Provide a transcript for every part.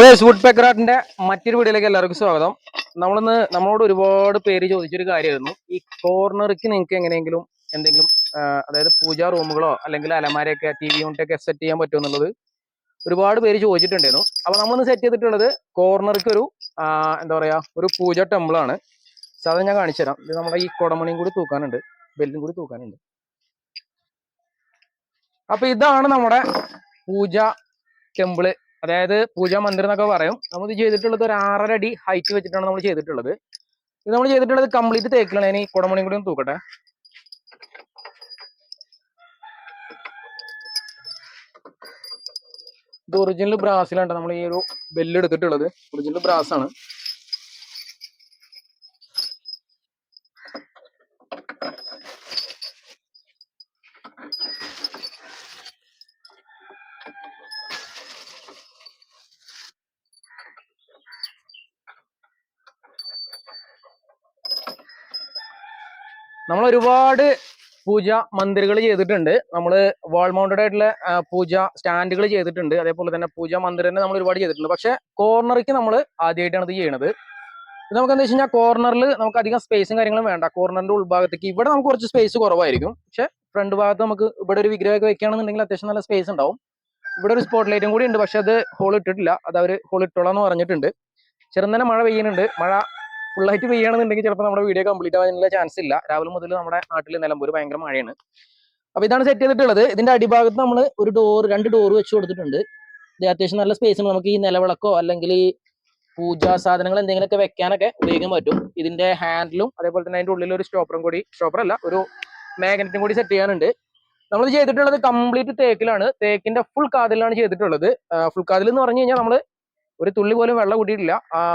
അപ്പോൾ വുഡ് പെക്കറാട്ടിന്റെ മറ്റൊരു വീഡിയോയിലേക്ക് എല്ലാവർക്കും സ്വാഗതം. നമ്മളിന്ന് നമ്മളോട് ഒരുപാട് പേര് ചോദിച്ചൊരു കാര്യമായിരുന്നു. ഈ കോർണർക്ക് നിങ്ങൾക്ക് എങ്ങനെയെങ്കിലും എന്തെങ്കിലും അതായത് പൂജാ റൂമുകളോ അല്ലെങ്കിൽ അലമാരയൊക്കെ ടി വി യൂണിറ്റൊക്കെ സെറ്റ് ചെയ്യാൻ പറ്റുമോ എന്നുള്ളത് ഒരുപാട് പേര് ചോദിച്ചിട്ടുണ്ടായിരുന്നു. അപ്പോൾ നമ്മളിന്ന് സെറ്റ് ചെയ്തിട്ടുള്ളത് കോർണർക്ക് ഒരു എന്താ പറയാ ഒരു പൂജ ടെമ്പിൾ ആണ്. അത് ഞാൻ കാണിച്ചു തരാം. ഇത് നമ്മുടെ ഈ കുടമണിയും കൂടി തൂക്കാനുണ്ട്. ബെല്ലും കൂടി തൂക്കാനുണ്ട്. അപ്പോൾ ഇതാണ് നമ്മുടെ പൂജ ടെമ്പിൾ അതായത് പൂജാ മന്ദിരം എന്നൊക്കെ പറയും. നമ്മൾ ഇത് ചെയ്തിട്ടുള്ളത് ഒരു ആറര അടി ഹൈറ്റ് വെച്ചിട്ടാണ് നമ്മൾ ചെയ്തിട്ടുള്ളത്. ഇത് നമ്മൾ ചെയ്തിട്ടുള്ളത് കംപ്ലീറ്റ് തേക്കിലാണ്. ഞാൻ ഈ കുടമണിയും കൂടി ഒന്ന് തൂക്കട്ടെ. ഇത് ഒറിജിനൽ ബ്രാസിലാണ് നമ്മൾ ഈ ഒരു ബെല്ല് എടുത്തിട്ടുള്ളത്. ഒറിജിനൽ ബ്രാസ് ആണ്. നമ്മൾ ഒരുപാട് പൂജ മന്ദിരങ്ങൾ ചെയ്തിട്ടുണ്ട്. നമ്മൾ വാൾ മൗണ്ടഡ് ആയിട്ടുള്ള പൂജ സ്റ്റാൻഡുകൾ ചെയ്തിട്ടുണ്ട്. അതേപോലെ തന്നെ പൂജ മന്ദിരം നമ്മൾ ഒരുപാട് ചെയ്തിട്ടുണ്ട്. പക്ഷെ കോർണറിക്ക് നമ്മൾ ആദ്യമായിട്ടാണ് ഇത് ചെയ്യണത്. ഇത് നമുക്ക് എന്താ വെച്ച് കഴിഞ്ഞാൽ കോർണറിൽ നമുക്ക് അധികം സ്പേസും കാര്യങ്ങളും വേണ്ട. കോർണറിന്റെ ഉൾഭാഗത്തേക്ക് ഇവിടെ നമുക്ക് കുറച്ച് സ്പേസ് കുറവായിരിക്കും. പക്ഷെ ഫ്രണ്ട് ഭാഗത്ത് നമുക്ക് ഇവിടെ ഒരു വിഗ്രഹമൊക്കെ വെക്കുകയാണെന്നുണ്ടെങ്കിൽ അത്യാവശ്യം നല്ല സ്പേസ് ഉണ്ടാവും. ഇവിടെ ഒരു സ്പോട്ട് ലൈറ്റും കൂടി ഉണ്ട്. പക്ഷെ അത് ഹോൾ ഇട്ടിട്ടില്ല. അത് അവർ ഹോൾ ഇട്ടോളാം എന്ന് പറഞ്ഞിട്ടുണ്ട്. ചെറുതന്നെ മഴ പെയ്യുന്നുണ്ട്. മഴ ഫുള്ളായിട്ട് പെയ്യുകയാണെന്നുണ്ടെങ്കിൽ ചിലപ്പോൾ നമ്മുടെ വീഡിയോ കംപ്ലീറ്റ് ആവാനുള്ള ചാൻസ് ഇല്ല. രാവിലെ മുതൽ നമ്മുടെ നാട്ടിൽ നിലമ്പൂർ ഭയങ്കര മഴയാണ്. അപ്പൊ ഇതാണ് സെറ്റ് ചെയ്തിട്ടുള്ളത്. ഇതിന്റെ അടിഭാഗത്ത് നമ്മൾ ഒരു ഡോർ രണ്ട് ഡോർ വെച്ച് കൊടുത്തിട്ടുണ്ട്. ഇത് അത്യാവശ്യം നല്ല സ്പേസ് ഉണ്ട്. നമുക്ക് ഈ നിലവിളക്കോ അല്ലെങ്കിൽ ഈ പൂജാ സാധനങ്ങൾ എന്തെങ്കിലുമൊക്കെ വെക്കാനൊക്കെ ഉപയോഗിക്കാൻ പറ്റും. ഇതിന്റെ ഹാൻഡിലും അതേപോലെ തന്നെ അതിന്റെ ഉള്ളിൽ ഒരു സ്റ്റോപ്പറും കൂടി സ്റ്റോപ്പർ അല്ല ഒരു മാഗ്നറ്റും കൂടി സെറ്റ് ചെയ്യാനുണ്ട്. നമ്മൾ ചെയ്തിട്ടുള്ളത് കംപ്ലീറ്റ് തേക്കിലാണ്. തേക്കിന്റെ ഫുൾ കാതിലാണ് ചെയ്തിട്ടുള്ളത്. ഫുൾ കാതിൽ എന്ന് പറഞ്ഞു കഴിഞ്ഞാൽ നമ്മൾ ഒരു തുള്ളി പോലും വെള്ളം കൂട്ടിയിട്ടില്ല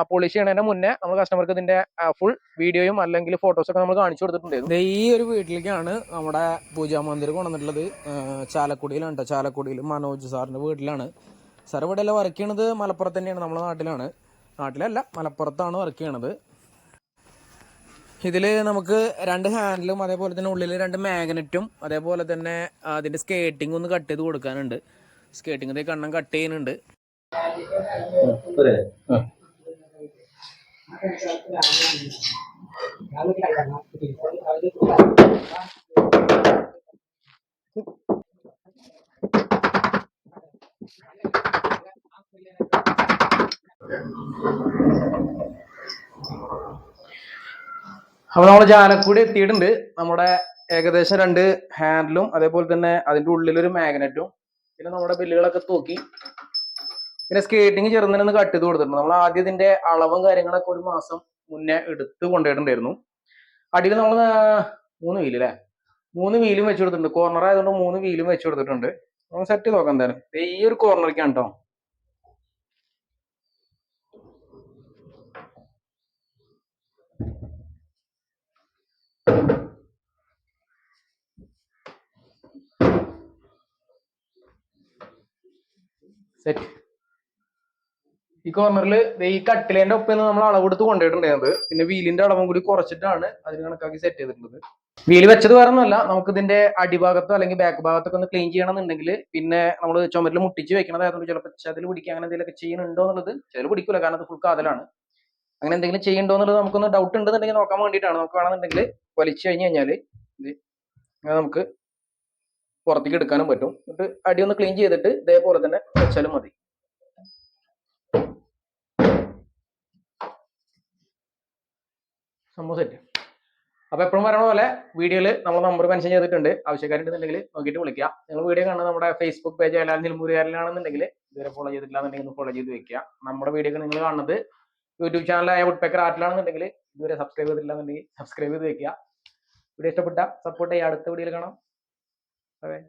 പോളിഷ് ചെയ്യണതിന് മുന്നേ നമ്മൾ കസ്റ്റമർക്ക് ഇതിന്റെ ഫുൾ വീഡിയോയും അല്ലെങ്കിൽ ഫോട്ടോസ് ഒക്കെ നമ്മൾ കാണിച്ചു കൊടുത്തിട്ടുണ്ടായിരുന്നു. ഈ ഒരു വീട്ടിലേക്കാണ് നമ്മുടെ പൂജാ മന്ദിരം കൊണ്ടുവന്നിട്ടുള്ളത്. ചാലക്കുടിയിലാണ് കേട്ടോ ചാലക്കുടിയിൽ മനോജ് സാറിന്റെ വീട്ടിലാണ്. സാർ ഇവിടെ എല്ലാം വർക്ക് ചെയ്യണത് മലപ്പുറത്ത് തന്നെയാണ് നമ്മുടെ നാട്ടിലാണ്. നാട്ടിലല്ല മലപ്പുറത്താണ് വർക്ക് ചെയ്യണത്. ഇതിൽ നമുക്ക് രണ്ട് ഹാൻഡിലും അതേപോലെ തന്നെ ഉള്ളിൽ രണ്ട് മാഗ്നറ്റും അതേപോലെ തന്നെ അതിന്റെ സ്കേട്ടിംഗ് ഒന്ന് കട്ട് ചെയ്ത് കൊടുക്കാനുണ്ട്. സ്കേട്ടിംഗ് കണ്ണം കട്ട് ചെയ്യുന്നുണ്ട്. അപ്പൊ നമ്മൾ ജാനക്കൂടി എത്തിയിട്ടുണ്ട്. നമ്മുടെ ഏകദേശം രണ്ട് ഹാൻഡിലും അതേപോലെ തന്നെ അതിന്റെ ഉള്ളിലൊരു മാഗ്നറ്റും പിന്നെ നമ്മുടെ ബില്ലുകളൊക്കെ തൂക്കി പിന്നെ സ്കേറ്റിംഗ് ചെറുതിനൊന്ന് കട്ട് ചെയ്ത് കൊടുത്തിട്ടുണ്ട്. നമ്മൾ ആദ്യം ഇതിന്റെ അളവും കാര്യങ്ങളൊക്കെ ഒരു മാസം മുന്നേ എടുത്ത് കൊണ്ടുപോയിട്ടുണ്ടായിരുന്നു അടിയിൽ നമ്മൾ മൂന്ന് വീൽ അല്ലേ മൂന്ന് വീലും വെച്ച് കൊടുത്തിട്ടുണ്ട്. കോർണർ ആയതുകൊണ്ട് മൂന്ന് വീലും വെച്ച് കൊടുത്തിട്ടുണ്ട്. നമുക്ക് സെറ്റ് ചെയ്ത് നോക്കാം എന്തായാലും. ഈ ഒരു കോർണറിക്കാണ് കേട്ടോ സെറ്റ് ഈ കോർണറിൽ ഈ കട്ടിലേന്റെ ഒപ്പം നമ്മൾ അളവെടുത്ത് കൊണ്ടുപോയിട്ടുണ്ടായിരുന്നത്. പിന്നെ വീലിന്റെ അളവും കൂടി കുറച്ചിട്ടാണ് അതിന് കണക്കാക്കി സെറ്റ് ചെയ്തിട്ടുള്ളത്. വീൽ വെച്ചത് വേറെ ഒന്നുമല്ല നമുക്ക് ഇതിന്റെ അടിഭാഗത്തോ അല്ലെങ്കിൽ ബാക്ക് ഭാഗത്തൊക്കെ ഒന്ന് ക്ലീൻ ചെയ്യണമെന്നുണ്ടെങ്കിൽ പിന്നെ നമ്മൾ ചുമരിൽ മുട്ടിച്ച് വെക്കണതായതുകൊണ്ട് ചിലപ്പോൾ ചതിൽ പിടിക്കുക അങ്ങനെ എന്തെങ്കിലുമൊക്കെ ചെയ്യുന്നുണ്ടോ എന്നുള്ളത് ചതിൽ പിടിക്കില്ല കാരണം അത് ഫുൾ കാതലാണ്. അങ്ങനെ എന്തെങ്കിലും ചെയ്യണ്ടോ എന്നുള്ളത് നമുക്കൊന്ന് ഡൗട്ട് ഉണ്ടെന്നുണ്ടെങ്കിൽ നോക്കാൻ വേണ്ടിയിട്ടാണ്. നമുക്ക് വേണമെന്നുണ്ടെങ്കിൽ വലിച്ചു കഴിഞ്ഞ് കഴിഞ്ഞാൽ ഇത് നമുക്ക് പുറത്തേക്ക് എടുക്കാനും പറ്റും. എന്നിട്ട് അടി ഒന്ന് ക്ലീൻ ചെയ്തിട്ട് ഇതേപോലെ തന്നെ വെച്ചാലും മതി. സംഭവം സെറ്റ് അപ്പൊ എപ്പോഴും പറയണ പോലെ വീഡിയോയിൽ നമ്മൾ നമ്പർ മെൻഷൻ ചെയ്തിട്ടുണ്ട്. ആവശ്യക്കാരുണ്ടെന്നുണ്ടെങ്കിൽ നോക്കിയിട്ട് വിളിക്കുക. നിങ്ങൾ വീഡിയോ കാണുന്നത് നമ്മുടെ ഫേസ്ബുക്ക് പേജ് അല്ലാതെ നിലമ്പൂരുകാരിലാണെന്നുണ്ടെങ്കിൽ ഇതുവരെ ഫോളോ ചെയ്തിട്ടില്ലാന്നുണ്ടെങ്കിൽ ഫോളോ ചെയ്ത് വെക്കുക. നമ്മുടെ വീഡിയോ നിങ്ങൾ കാണുന്നത് യൂട്യൂബ് ചാനലായ വുഡ്പേക്കർ ആർട്ടിലാണെന്നുണ്ടെങ്കിൽ ഇതുവരെ സബ്സ്ക്രൈബ് ചെയ്തിട്ടില്ലാന്നുണ്ടെങ്കിൽ സബ്സ്ക്രൈബ് ചെയ്ത് വെക്കുക. വീഡിയോ ഇഷ്ടപ്പെട്ട സപ്പോർട്ട് ചെയ്യുക. അടുത്ത വീഡിയോയിൽ കാണാം. അതെ